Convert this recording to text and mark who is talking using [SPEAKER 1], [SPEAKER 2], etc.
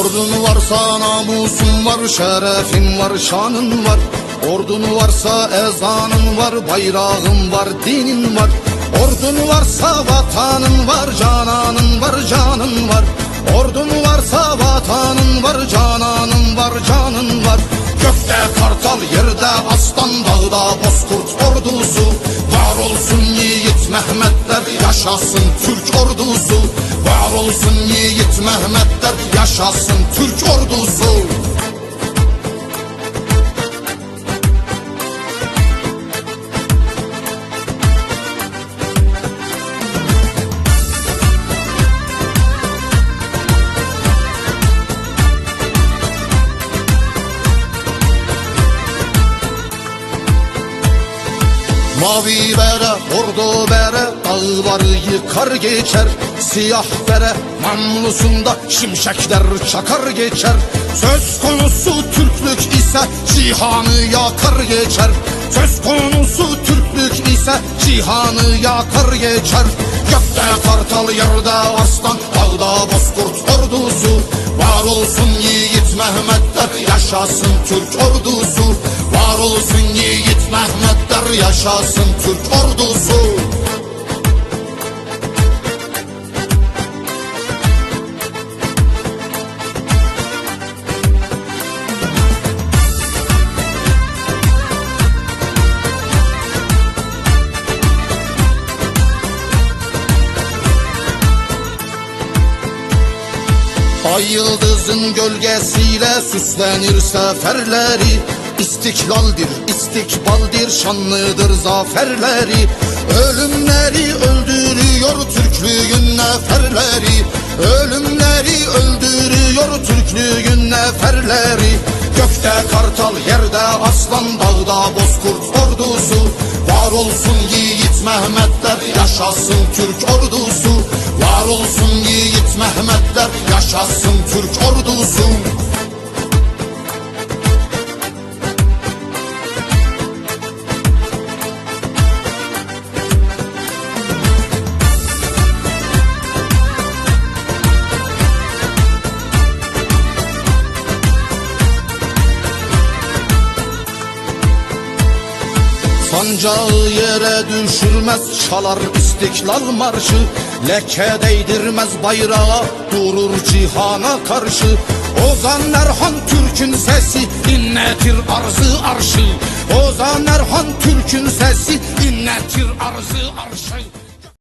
[SPEAKER 1] Ordun varsa namusun var, şerefin var, şanın var. Ordun varsa ezanın var, bayrağın var, dinin var. Ordun varsa vatanın var, cananın var, canın var. Ordun varsa vatanın var, cananın var, canın var. Gökte kartal, yerde aslan, dağda bozkurt ordusu. Var olsun yiğit Mehmetler, yaşasın Türk ordusu. Olsun yiğit Mehmetler, yaşasın Türk ordusu. Mavi bere, ordu bere, dağları yıkar geçer. Siyah bere, namlusunda şimşekler çakar geçer. Söz konusu Türklük ise cihanı yakar geçer. Söz konusu Türklük ise cihanı yakar geçer. Gökte kartal, yerde aslan, dağda bozkurt ordusu. Var olsun yiğit Mehmetler, yaşasın Türk ordusu. Var olsun yiğit Mehmetler, yaşasın Türk ordusu. Ay yıldızın gölgesiyle süslenir seferleri İstiklaldir, istikbaldir, şanlıdır zaferleri. Ölümleri öldürüyor Türklüğün neferleri. Ölümleri öldürüyor Türklüğün neferleri. Gökte kartal, yerde aslan, dağda bozkurt ordusu. Var olsun yiğit Mehmetler, yaşasın Türk ordusu. Var olsun yiğit Mehmetler, yaşasın Türk ordusu Sancağı yere düşürmez çalar istiklal marşı. Leke değdirmez bayrağa durur cihana karşı. Ozan Erhan Türk'ün sesi inletir arzı arşı. Ozan Erhan Türk'ün sesi inletir arzı arşı